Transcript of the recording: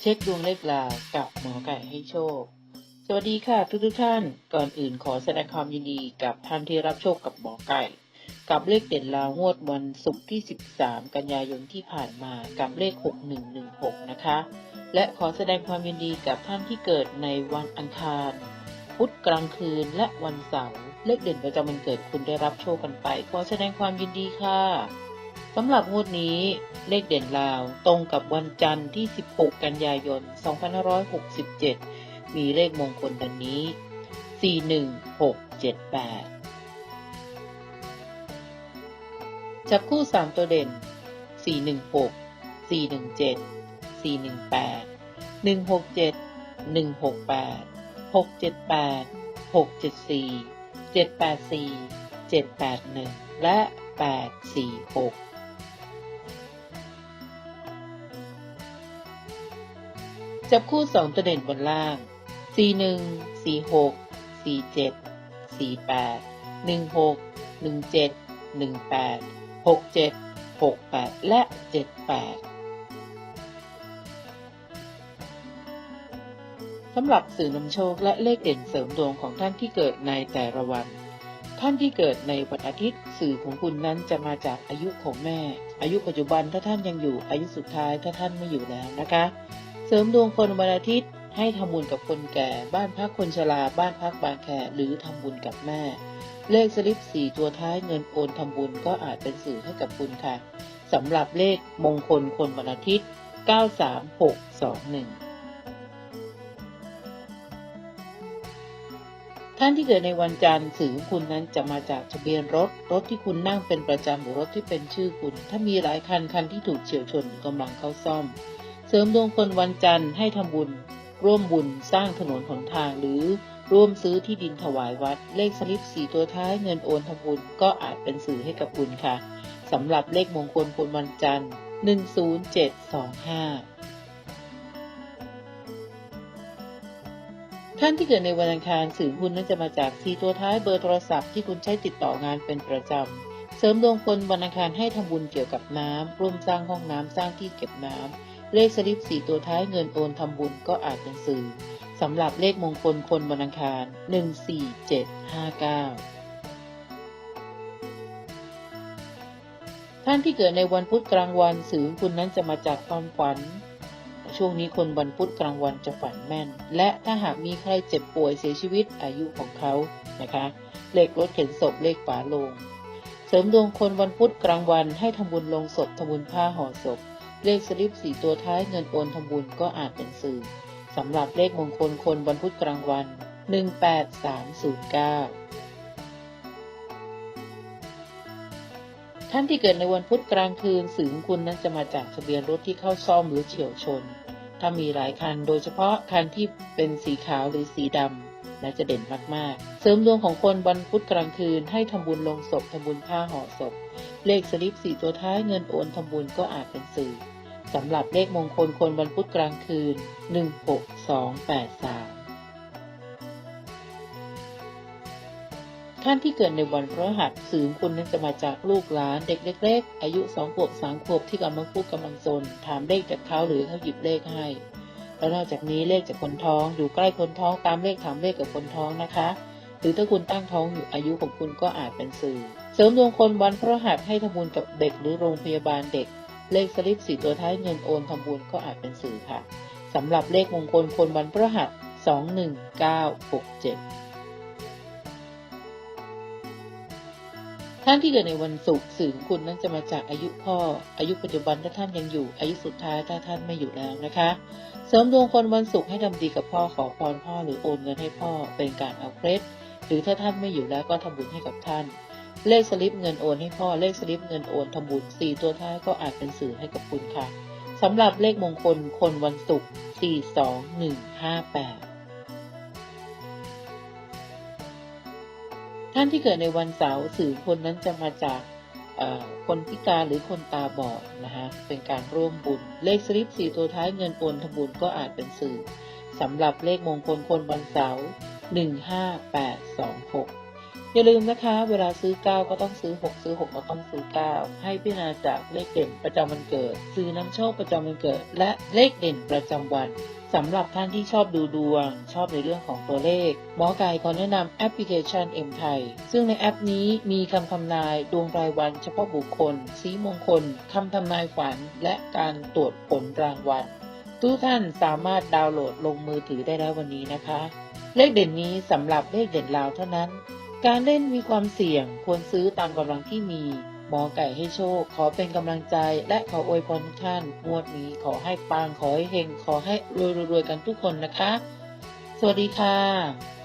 เช็คดวงเลขลากับหมอไก่ให้โชค สวัสดีค่ะทุกทุกท่าน ก่อนอื่นขอแสดงความยินดีกับท่านที่รับโชคกับหมอไก่ กับเลขเด่นลาวงวดวันศุกร์ที่ 13 กันยายนที่ผ่านมากับเลข 6116 นะคะ และขอแสดงความยินดีกับท่านที่เกิดในวันอังคาร พุธกลางคืนและวันเสาร์เลขเด่นประจำวันเกิดคุณได้รับโชคกันไป ขอแสดงความยินดีค่ะ สำหรับงวดนี้เลขเด่นลาวตรงกับวันจันทร์ที่ 16 กันยายน 2567 มีเลขมงคลดังนี้ 41678 จับคู่ 3 ตัวเด่น 416 417 418 167 168 678 674 784 781 และ 846 จับคู่ 2 ตัวเด่นบนล่าง 41 46 47 48 16 17 18 67 68 และ 78 สำหรับสื่อนำโชคและเลขเด่นเสริมดวงของท่านที่เกิดในแต่ละวัน ท่านที่เกิดในวันอาทิตย์สื่อของคุณนั้นจะมาจากอายุของแม่ อายุปัจจุบันถ้าท่านยังอยู่อายุสุดท้ายถ้าท่านไม่อยู่แล้วนะคะ เสริมดวงคนวันอาทิตย์ ให้ทำบุญกับคนแก่ บ้านพักคนชรา บ้านพักบางแคหรือทำบุญกับแม่ เลขสลิปสี่ตัวท้ายเงินโอนทำบุญก็อาจเป็นสื่อให้กับคุณค่ะสำหรับเลขมงคลคนวันอาทิตย์ 93621ท่านที่เกิดในวันจันทร์สื่อของคุณนั้นจะมาจากทะเบียนรถ รถที่คุณนั่งเป็นประจำหรือรถที่เป็นชื่อคุณ ถ้ามีหลายคันคันที่ถูกเฉียวชนกำลังเข้าซ่อม เสริมดวงคนวันจันทร์ให้ทำบุญ ร่วมบุญสร้างถนนหนทางหรือร่วมซื้อที่ดินถวายวัด เลขสลิปสี่ตัวท้ายเงินโอนทำบุญก็อาจเป็นสื่อให้กับคุณค่ะสำหรับเลขมงคลคนวันจันทร์ 10725ท่านที่เกิดในวันอังคารสื่อคุณนั้นจะมาจากสีตัวท้ายเบอร์โทรศัพท์ที่คุณใช้ติดต่องานเป็นประจำ เสริมดวงคนวันอังคารให้ทำบุญเกี่ยวกับน้ำร่วมสร้างห้องน้ำสร้างที่เก็บน้ำ เลขสลิปสี่ตัวท้ายเงินโอนทำบุญก็อาจเป็นสื่อสำหรับเลขมงคลคนวันอังคาร 14759 ท่านที่เกิดในวันพุธกลางวันสื่อของคุณนั้นจะมาจากความฝัน ช่วงนี้คนวันพุธกลางวันจะฝันแม่น และถ้าหากมีใครเจ็บป่วยเสียชีวิตอายุของเขานะคะ เลขรถเข็นศพเลขฝาโลง เสริมดวงคนวันพุธกลางวันให้ทำบุญลงศพทำบุญผ้าห่อศพ เลขสลิปสี่ตัวท้ายเงินโอนทำบุญก็อาจเป็นสื่อสำหรับเลขมงคลคนวันพุธกลางวัน 18309 ท่านที่เกิดในวันพุธกลางคืนสื่อของคุณนั้นจะมาจากทะเบียนรถที่เข้าซ่อมหรือเฉียวชน ถ้ามีหลายคัน โดยเฉพาะคันที่เป็นสีขาวหรือสีดำและจะเด่นมากๆ เสริมดวงของคนวันพุธกลางคืนให้ทำบุญลงศพทำบุญผ้าห่อศพ เลขสลิปสี่ตัวท้ายเงินโอนทำบุญก็อาจเป็นสื่อสำหรับเลขมงคลคนวันพุธกลางคืน 16283 ท่านที่เกิดในวันพฤหัสสื่อคุณนั้นจะมาจากลูกหลานเด็กเล็ก ๆ อายุสองขวบสามขวบที่กำลังพูดกำลังซนถามเลขจากเขาหรือเขาหยิบเลขให้ แล้วนอกจากนี้เลขจากคนท้องอยู่ใกล้คนท้องตามเลขถามเลขกับคนท้องนะคะ หรือถ้าคุณตั้งท้องอยู่อายุของคุณก็อาจเป็นสื่อ เสริมดวงคนวันพฤหัสให้ทำบุญกับเด็กหรือโรงพยาบาลเด็ก เลขสลิปสี่ตัวท้ายเงินโอนทำบุญก็อาจเป็นสื่อค่ะสำหรับเลขมงคลคนวันพฤหัส 21967 ท่านที่เกิดในวันศุกร์สื่อขุณนั้นจะมาจากอายุพ่อ อายุปัจจุบันถ้าท่านยังอยู่ อายุสุดท้ายถ้าท่านไม่อยู่แล้วนะคะ เสริมดวงคนวันศุกร์ให้ทำดีกับพ่อขอพรพ่อหรือโอนเงินให้พ่อเป็นการเอาเคล็ดหรือถ้าท่านไม่อยู่แล้วก็ทำบุญให้กับท่าน เลขสลิปเงินโอนให้พ่อเลขสลิปเงินโอนทำบุญสี่ตัวท้ายก็อาจเป็นสื่อให้กับคุณค่ะสำหรับเลขมงคลคนวันศุกร์42158 ท่านที่เกิดในวันเสาร์สื่อคนนั้นจะมาจากคนพิการหรือคนตาบอดนะคะเป็นการร่วมบุญ เลขสลิปสี่ตัวท้ายเงินโอนทำบุญก็อาจเป็นสื่อสำหรับเลขมงคลคนวันเสาร์หนึ่งห้าแปดสองหกอย่าลืมนะคะ เวลาซื้อ 9 ก็ต้องซื้อ 6 ซื้อ 6 ก็ต้องซื้อ 9 ให้พิจารณาจากเลขเด่นประจำวันเกิด ซื้อน้ำโชคประจำวันเกิด และเลขเด่นประจำวัน สำหรับท่านที่ชอบดูดวง ชอบในเรื่องของตัวเลข หมอไก่ขอแนะนำแอปพลิเคชัน M ไทยซึ่งในแอปนี้มีคำทำนายดวงรายวันเฉพาะบุคคล สีมงคลคำทำนายฝัน และการตรวจผลรางวัลทุกท่านสามารถดาวน์โหลดลงมือถือได้แล้ววันนี้นะคะ เลขเด่นนี้สำหรับเลขเด่นลาวเท่านั้น การเล่นมีความเสี่ยงควรซื้อตามกำลังที่มี หมอไก่ให้โชค ขอเป็นกำลังใจ และขออวยพรทุกท่านงวดนี้ขอให้ปังขอให้เฮงขอให้รวยๆๆกันทุกคนนะคะ สวัสดีค่ะ